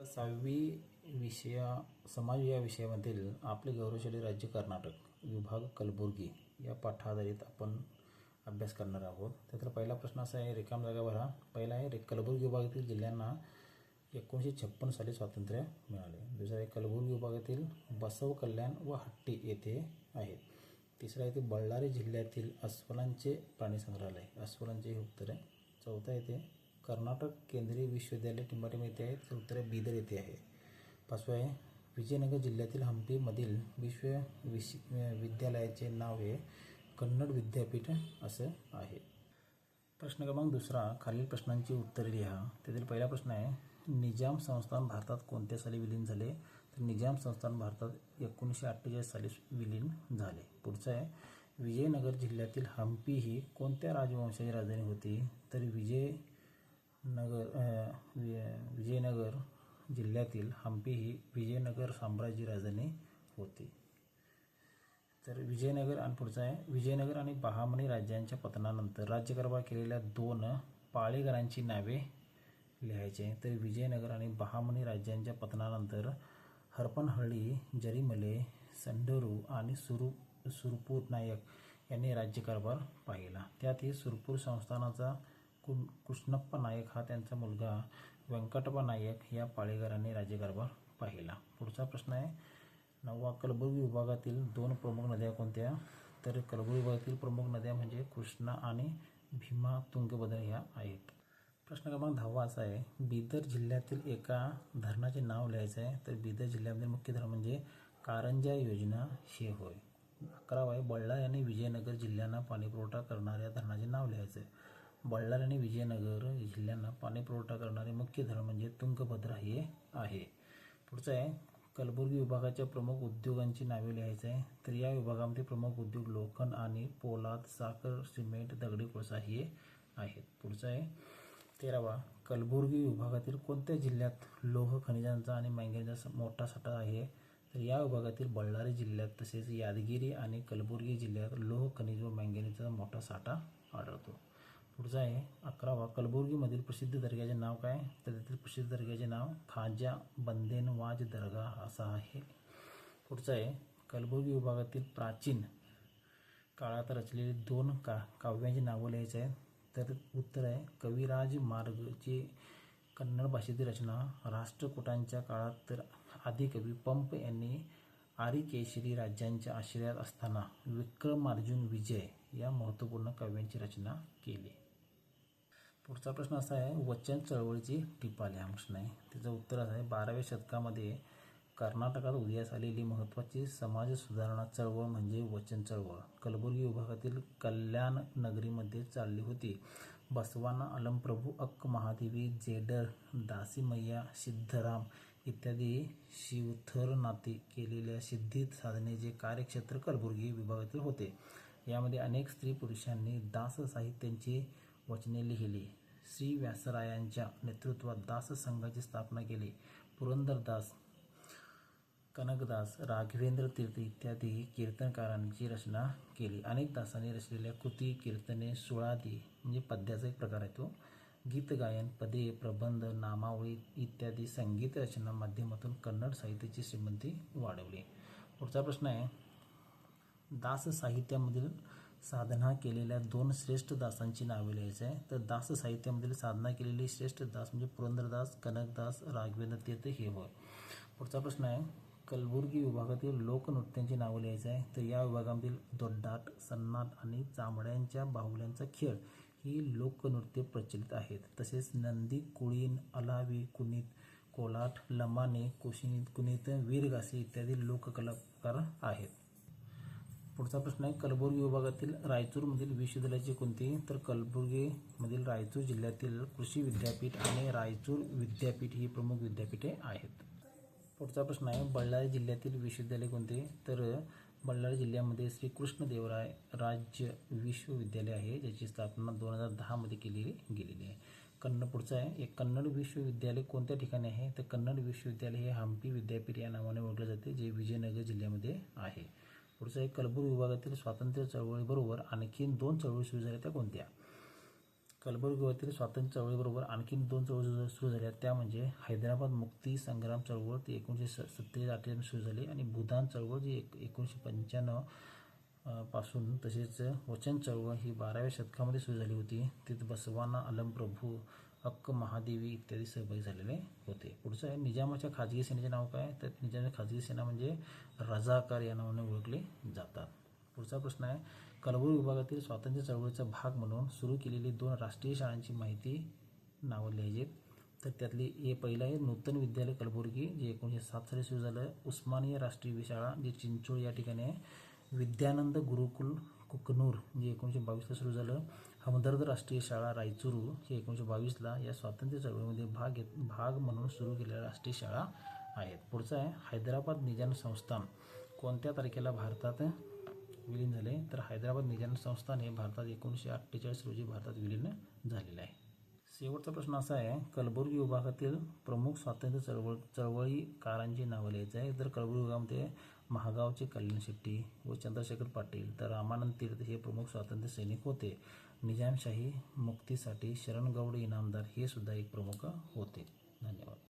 सहावी विषया समाज या विषयामधील आपले गौरवशाली राज्य कर्नाटक विभाग कलबुर्गी या पाठाधारित आपण अभ्यास करणार आहोत. त्यातला पहिला प्रश्न असा आहे रिकाम जागा भरा. पहिला आहे रे कलबुर्गी विभागातील जिल्ह्यांना एकोणीसशे छप्पन साली स्वातंत्र्य मिळाले. दुसरा आहे कलबुर्गी विभागातील बसव कल्याण व हट्टी येथे आहेत तिसरा आहे ते जिल्ह्यातील अस्वलांचे प्राणी संग्रहालय. अस्वलांचे हे उत्तर आहे. चौथा येथे कर्नाटक केंद्रीय विश्वविद्यालय टिंबाटिम येथे आहे तर उत्तर बीदर येथे आहे. पाचवा आहे. विजयनगर जिल्ह्यातील हंपीमधील विश्व विश विद्यालयाचे नाव हे कन्नड विद्यापीठ असं आहे. प्रश्न क्रमांक दुसरा खालील प्रश्नांची उत्तरे लिहा. त्यातील पहिला प्रश्न आहे निजाम संस्थान भारतात कोणत्या साली विलीन झाले? तर निजाम संस्थान भारतात एकोणीसशे अठ्ठेचाळीस साली विलीन झाले. पुढचं आहे विजयनगर जिल्ह्यातील हम्पी ही कोणत्या राजवंशाची राजधानी होती? तर विजय नगर वि- विजयनगर जिल्ह्यातील हम्पी ही विजयनगर साम्राज्य राजधानी होती. तर विजयनगर आणि पुढचा आहे. विजयनगर आणि बहामणी राज्यांच्या पतनानंतर राज्यकारभार केलेल्या दोन पाळेघरांची नावे लिहायचे तर विजयनगर आणि बहामणी राज्यांच्या पतनानंतर हरपनहळ्ळी जरीमले संडरू आणि सुरू सुरपूर नायक यांनी राज्यकारभार पाहिला. त्यातही सुरपूर संस्थानाचा कु कृष्णप्पा नायक हा त्यांचा मुलगा व्यंकटप्पा नायक या पाळेगारांनी राज्यकारभार पाहिला. पुढचा प्रश्न आहे नववा कलबुर्गी विभागातील दोन प्रमुख नद्या कोणत्या? तर कलबुर्गी विभागातील प्रमुख नद्या म्हणजे कृष्णा आणि भीमा तुंगभद्रा ह्या आहेत. प्रश्न क्रमांक दहावा असा आहे बिदर जिल्ह्यातील एका धरणाचे नाव लिहायचं आहे तर बिदर जिल्ह्यामधील मुख्य धरण म्हणजे कारंजा योजना हे होय. अकरावा आहे बळ्ळा आणि विजयनगर जिल्ह्यांना पाणीपुरवठा करणाऱ्या धरणाचे नाव लिहायचं आहे. बळ्ळारी आणि विजयनगर जिल्ह्यांना पाणीपुरवठा करणारे मुख्य धरण म्हणजे तुंगभद्रा हे आहे. पुढचं आहे कलबुर्गी विभागाच्या प्रमुख उद्योगांची नावे लिहायचं आहे. तर या विभागामध्ये प्रमुख उद्योग लोखंड आणि पोलाद साखर सिमेंट दगडी कोळसा हे आहेत. पुढचं आहे तेरावा कलबुर्गी विभागातील कोणत्या जिल्ह्यात लोह खनिजांचा आणि मँगेनचा मोठा साठा आहे? तर या विभागातील बळ्ळारी जिल्ह्यात तसेच यादगिरी आणि कलबुर्गी जिल्ह्यात लोह खनिज व मँगनीचा मोठा साठा आढळतो. पुढचा आहे. अकरावा कलबुर्गीमधील प्रसिद्ध दर्ग्याचे नाव काय? तर तेथील प्रसिद्ध दर्ग्याचे नाव खाजा बंदेनवाज दर्गा असा आहे. पुढचा आहे. कलबुर्गी विभागातील प्राचीन काळात रचलेली दोन का काव्यांची नावं लिहायचं आहेत. तर उत्तर आहे कविराज मार्गची कन्नड भाषेतील रचना राष्ट्रकुटांच्या काळात तर आदिकवी पंप यांनी आरिकेशरी राज्यांच्या आश्रयात असताना विक्रमार्जुन विजय या महत्त्वपूर्ण काव्यांची रचना केली. पुढचा प्रश्न असा आहे वचन चळवळीची टिपा लिहा प्रश्न आहे. त्याचं उत्तर असं आहे बाराव्या शतकामध्ये कर्नाटकात उदयास आलेली महत्त्वाची समाज सुधारणा चळवळ म्हणजे वचन चळवळ. कलबुर्गी विभागातील कल्याण नगरीमध्ये चालली होती. बसवाना अलमप्रभू अक्क महादेवी जेडर दासीमय्या सिद्धराम इत्यादी शिवथरनाथी केलेल्या सिद्धीत साधनेचे कार्यक्षेत्र कलबुर्गी विभागातील होते. यामध्ये अनेक स्त्री पुरुषांनी दास साहित्यांची वचने लिहिली. श्री व्यासरायांच्या नेतृत्वात दास संघाची स्थापना केली. पुरंदरदास कनकदास राघवेंद्र तीर्थ इत्यादी कीर्तनकारांची रचना केली. अनेक दासांनी रचलेल्या कृती कीर्तने सुळादी म्हणजे पद्याचा एक प्रकार आहे तो. गीतगायन पदे प्रबंध नामावळी इत्यादी संगीत रचना माध्यमातून कन्नड साहित्याची श्रीमंती वाढवली. पुढचा प्रश्न आहे दास साहित्यामधील साधना केलेल्या दोन श्रेष्ठ दासांची नावे लिहायची आहे. तर दास साहित्यामधील साधना केलेली श्रेष्ठ दास म्हणजे पुरंदरदास कनकदास राघवेंद्र तीर्थ हे होय पुढचा प्रश्न आहे कलबुर्गी विभागातील लोकनृत्यांची नावं लिहायचं आहे. तर या विभागामधील दोड्डाट सन्नाट आणि चामड्यांच्या बाहुल्यांचा खेळ ही लोकनृत्य प्रचलित आहेत. तसेच नंदी कुळीन अलावी कुणीत कोलाट लमाने कुशिनीत कुणीत वीरगासी इत्यादी लोककलाकार आहेत. पुढचा प्रश्न आहे कलबुर्गी विभागातील रायचूरमधील विश्वविद्यालयाचे कोणते? तर कलबुर्गीमधील रायचूर जिल्ह्यातील कृषी विद्यापीठ आणि रायचूर विद्यापीठ ही प्रमुख विद्यापीठे आहेत. पुढचा प्रश्न आहे बल्लारी जिल्ह्यातील विश्वविद्यालय कोणते? तर बल्लारी जिल्ह्यामध्ये श्री कृष्ण देवराय राज्य विश्वविद्यालय आहे ज्याची स्थापना दोन हजार दहामध्ये केली गेलेली आहे. कन्नड पुढचं आहे एक कन्नड विश्वविद्यालय कोणत्या ठिकाणी आहे? तर कन्नड विश्वविद्यालय हे हम्पी विद्यापीठ या नावाने ओळखले जाते जे विजयनगर जिल्ह्यामध्ये आहे. पुढचं एक कलबुर्गी विभागातील स्वातंत्र्य चळवळीबरोबर आणखीन दोन चळवळी सुरू झाल्या त्या कोणत्या? कलबुर्गी विभागातील स्वातंत्र्य चळवळीबरोबर आणखीन दोन चळवळी सुरू झाल्या त्या म्हणजे हैदराबाद मुक्ती संग्राम चळवळ ती एकोणीसशे स सत्तेचाळीस अठ्ठेचाळीस सुरू झाली. आणि भूदान चळवळ जी एक एकोणीसशे पंच्याण्णवपासून तसेच वचन चळवळ ही बाराव्या शतकामध्ये सुरू झाली होती. तिथं बसवाना अलमप्रभू अक्क महादेवी इत्यादी सहभागी झालेले होते. पुढचं आहे निजामाच्या खाजगी सेनेचे नाव काय? तर निजामाच्या खाजगी सेना म्हणजे रजाकार या नावाने ओळखले जातात. पुढचा प्रश्न आहे कलबुर्गी विभागातील स्वातंत्र्य चळवळीचा भाग म्हणून सुरू केलेली दोन राष्ट्रीय शाळांची माहिती नावं लिहायची तर त्यातली हे पहिलं आहे नूतन विद्यालय कलबुर्गी जे एकोणीसशे सात साली सुरू झालं. उस्मानिया राष्ट्रीय शाळा जे चिंचोळ या ठिकाणी आहे. विद्यानंद गुरुकुल कुकनूर जे एकोणीसशे बावीसला सुरू झालं. हमदर्द राष्ट्रीय शाळा रायचुरू हे एकोणीसशे बावीसला या स्वातंत्र्य चळवळीमध्ये भाग घेत भाग म्हणून सुरू केलेल्या राष्ट्रीय शाळा आहेत. पुढचं आहे हैदराबाद निजाम संस्थान. कोणत्या तारखेला भारतात विलीन झाले? तर हैदराबाद निजाम संस्थान हे भारतात एकोणीसशे अठ्ठेचाळीस रोजी भारतात विलीन झालेलं आहे. शेवटचा प्रश्न असा आहे कलबुर्गी विभागातील प्रमुख स्वातंत्र्य चळवळ चळवळीकारांची नावं लिहायचं आहे तर कलबुर्गी विभागामध्ये महागावचे कल्याण शेट्टी व चंद्रशेखर पाटील तर रामानंद तीर्थ हे प्रमुख स्वातंत्र्य सैनिक होते. निजामशाही मुक्तीसाठी शरणगौड इनामदार हे सुद्धा एक प्रमुख होते. धन्यवाद.